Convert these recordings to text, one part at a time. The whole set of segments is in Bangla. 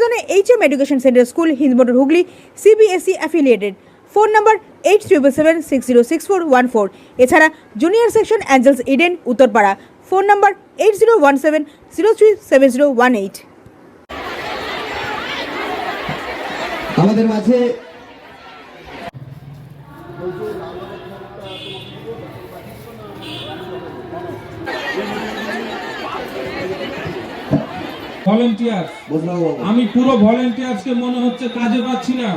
নিবেদনে H M education centre school Hindmotor Hooghly CBSE affiliated phone number eight triple seven six zero six four one four এছাড়া junior section Angels Eden Uttarpara. Phone number eight zero one seven zero three seven zero one eight আমাদের মাঝে ভলেন্টিয়ার আমি পুরো ভলেন্টিয়ার্সকে মনে হচ্ছে কাজে পাচ্ছি না।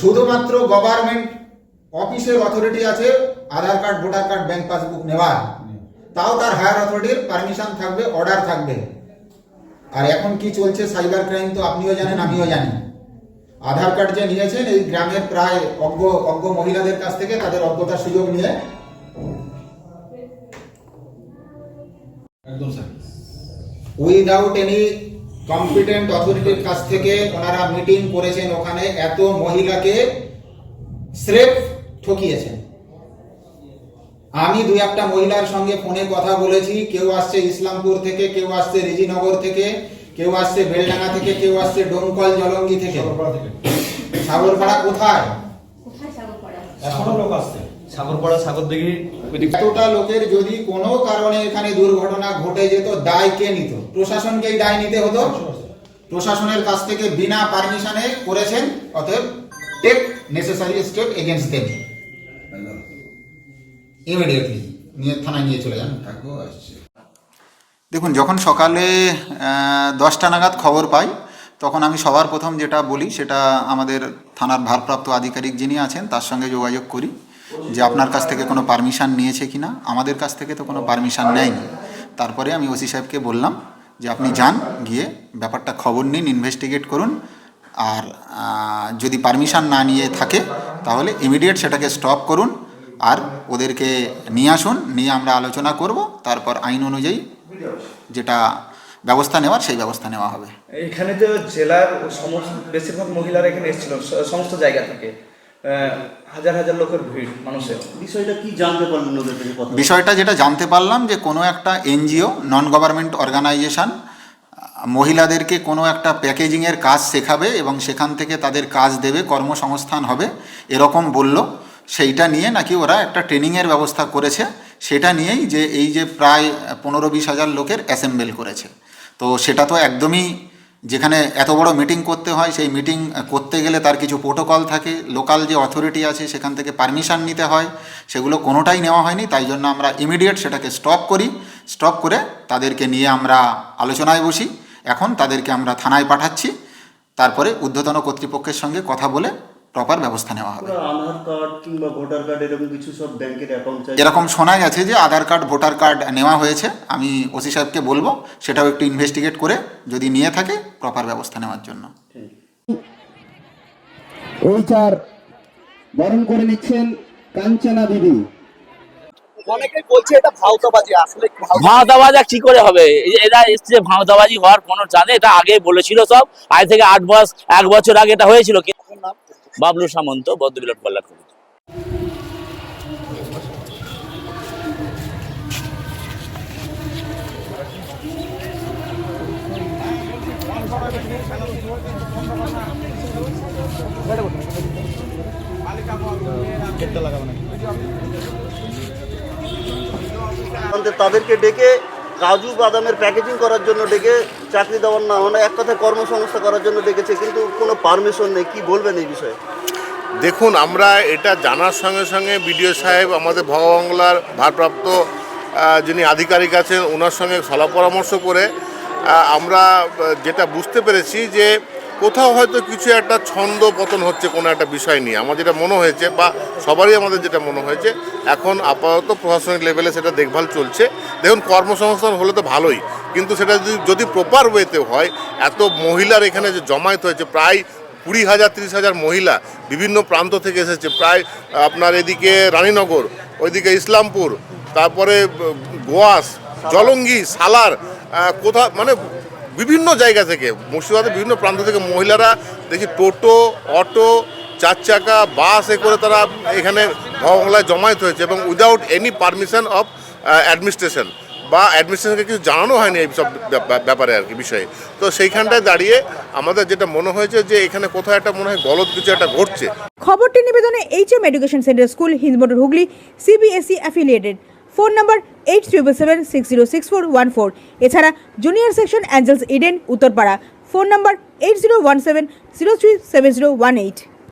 শুধুমাত্র গভর্নমেন্ট অফিসের অথরিটি আছে, Aadhaar card, voter card bank passbook নেওয়ার তাও তার হায়ার অথরিটির পারমিশন থাকবে অর্ডার থাকবে। আর এখন কি চলছে সাইবার ক্রাইম তো আপনিও জানেন, আমিও জানি। আধার কার্ড যে নিয়েছেন, এই গ্রামের প্রায় অজ্ঞ অজ্ঞ মহিলাদের কাছ থেকে তাদের অজ্ঞতার সুযোগ নিয়ে একদম স্যার। উইদাউট এনি কম্পিটেন্ট অথরিটির কাছ থেকে ওনারা মিটিং করেছেন ওখানে এত মহিলাকে স্রেফ ঠকিয়েছেন। আমি দুই একটা মহিলার সঙ্গে ফোনে কথা বলেছি কেউ আসছে ইসলামপুর থেকে কেউ আসছে রিজিনগর থেকে কেউ আসছে বেলডাঙ্গা থেকে কেউ আসছে ডোমকল জলঙ্গি থেকে। সাগরপাড়া কোথায়? সাগরপাড়া সাগরদিঘি। এতটা লোকের যদি কোনো কারণে এখানে দুর্ঘটনা ঘটে যেত দায় কে নিত? প্রশাসনকেই দায় নিতে হতো? প্রশাসনের কাছ থেকে বিনা পারমিশনে করেছেন অতএব take necessary step against them immediately নিয়ে থানায় নিয়ে চলে যান। দেখুন যখন সকালে দশটা নাগাদ খবর পাই তখন আমি সবার প্রথম যেটা বলি সেটা আমাদের থানার ভারপ্রাপ্ত আধিকারিক যিনি আছেন তার সঙ্গে যোগাযোগ করি। যে আপনার কাছ থেকে কোনো পারমিশন নিয়েছে কিনা? আমাদের কাছ থেকে তো কোনো পারমিশন নেয়নি। তারপরে আমি ওসি সাহেবকে বললাম যে, আপনি যান, গিয়ে ব্যাপারটা খবর নিন ইনভেস্টিগেট করুন। আর যদি পারমিশন না নিয়ে থাকে, তাহলে ইমিডিয়েট সেটাকে স্টপ করুন। আর ওদেরকে নিয়ে আসুন, নিয়ে আমরা আলোচনা করব। তারপর আইন অনুযায়ী যেটা ব্যবস্থা নেওয়ার, সেই ব্যবস্থা নেওয়া হবে। এখানে তো জেলার সমস্ত, বেশিরভাগ মহিলারা এখানে এসেছিল সমস্ত জায়গা থেকে। হাজার হাজার লোকের ভিড় মানুষের। বিষয়টা কি জানতে পারলেন ওদের থেকে কথা বিষয়টা যেটা জানতে পারলাম যে কোনো একটা এনজিও নন গভর্নমেন্ট অর্গানাইজেশন মহিলাদেরকে কোনো একটা প্যাকেজিংয়ের কাজ শেখাবে এবং সেখান থেকে তাদের কাজ দেবে কর্মসংস্থান হবে এরকম বলল। সেইটা নিয়ে নাকি ওরা একটা ট্রেনিংয়ের ব্যবস্থা করেছে। সেটা নিয়েই যে এই যে প্রায় পনেরো বিশ হাজার লোকের অ্যাসেম্বল করেছে। তো সেটা তো একদমই যেখানে এত বড় মিটিং করতে হয়, সেই মিটিং করতে গেলে তার কিছু প্রোটোকল থাকে লোকাল যে অথরিটি আছে সেখান থেকে পারমিশন নিতে হয়, সেগুলো কোনোটাই নেওয়া হয়নি, তাই জন্য আমরা ইমিডিয়েট সেটাকে স্টপ করি স্টপ করে তাদেরকে নিয়ে আমরা আলোচনায় বসি, এখন তাদেরকে আমরা থানায় পাঠাচ্ছি, তারপরে ঊর্ধ্বতন কর্তৃপক্ষের সঙ্গে কথা বলে প্রপার ব্যবস্থা নেওয়া হবে। আধার কার্ড কিংবা ভোটার কার্ড এরকম কিছু সব ব্যাংকের অ্যাকাউন্ট চাই। এরকম শোনা গেছে যে আধার কার্ড ভোটার কার্ড নেওয়া হয়েছে। আমি ওসি সাহেবকে বলব সেটাও একটু ইনভেস্টিগেট করে যদি নিয়ে থাকে প্রপার ব্যবস্থা নেওয়ার জন্য। এইচআর বরণ করে নিচ্ছেন কাঞ্চনা দিদি ভাঁওতাবাজা কি করে হবে? এই এরা এসছে ভাঁওতাবাজি হওয়ার কোনো জানে এটা আগে বলেছিল সব। আজ থেকে আট মাস এক বছর আগে এটা হয়েছিল। কি বাবলু সামন্ত বদ্ধবিলাট কল্যাণ কমিটি। তাদেরকে ডেকে কাজু বাদামের প্যাকেজিং করার জন্য ডেকে চাকরি দেওয়ার না মানে এক কথায় কর্মসংস্থা করার জন্য ডেকেছে, কিন্তু কোনো পারমিশন নেই। কি বলবেন এই বিষয়ে? দেখুন, আমরা এটা জানার সঙ্গে সঙ্গে বিডিও সাহেব, আমাদের ভগবাংলার ভারপ্রাপ্ত যিনি আধিকারিক আছেন ওনার সঙ্গে সলা পরামর্শ করে আমরা যেটা বুঝতে পেরেছি যে কোথাও হয়তো কিছু একটা ছন্দ পতন হচ্ছে কোনো একটা বিষয় নিয়ে। আমার যেটা মনে হয়েছে বা সবারই আমাদের যেটা মনে হয়েছে, এখন আপাতত প্রশাসনিক লেভেলে সেটা দেখভাল চলছে। দেখুন, কর্মসংস্থান হলে তো ভালোই, কিন্তু সেটা যদি যদি প্রপার ওয়েতে হয়, এত মহিলার এখানে যে জমায়েত হয়েছে, প্রায় কুড়ি হাজার, তিরিশ হাজার মহিলা বিভিন্ন প্রান্ত থেকে এসেছে। প্রায়, আপনার এদিকে রানীনগর, ওইদিকে ইসলামপুর, তারপরে গোয়াস, জলঙ্গি, সালার কোথা মানে বিভিন্ন জায়গা থেকে, মুর্শিদাবাদের বিভিন্ন প্রান্ত থেকে মহিলারা দেখি টোটো, অটো, চার চাকা, বাস এ করে তারা এখানে ভববাংলায় জমায়েত হয়েছে এবং without any permission of administration বা অ্যাডমিনিস্ট্রেশনকে কিছু জানানো হয়নি এই সব ব্যাপারে আর কি, বিষয়ে। তো সেইখানটায় দাঁড়িয়ে আমাদের যেটা মনে হয়েছে যে এখানে কোথাও একটা মনে হয় গলত কিছু একটা ঘটছে। খবরটি নিবেদনে H M education centre school, Hindmotor Hooghly, CBSE affiliated. Phone number eight triple seven six zero six four one four এছাড়া junior section Angels Eden Uttarpara. Phone number eight zero one seven zero three seven zero one eight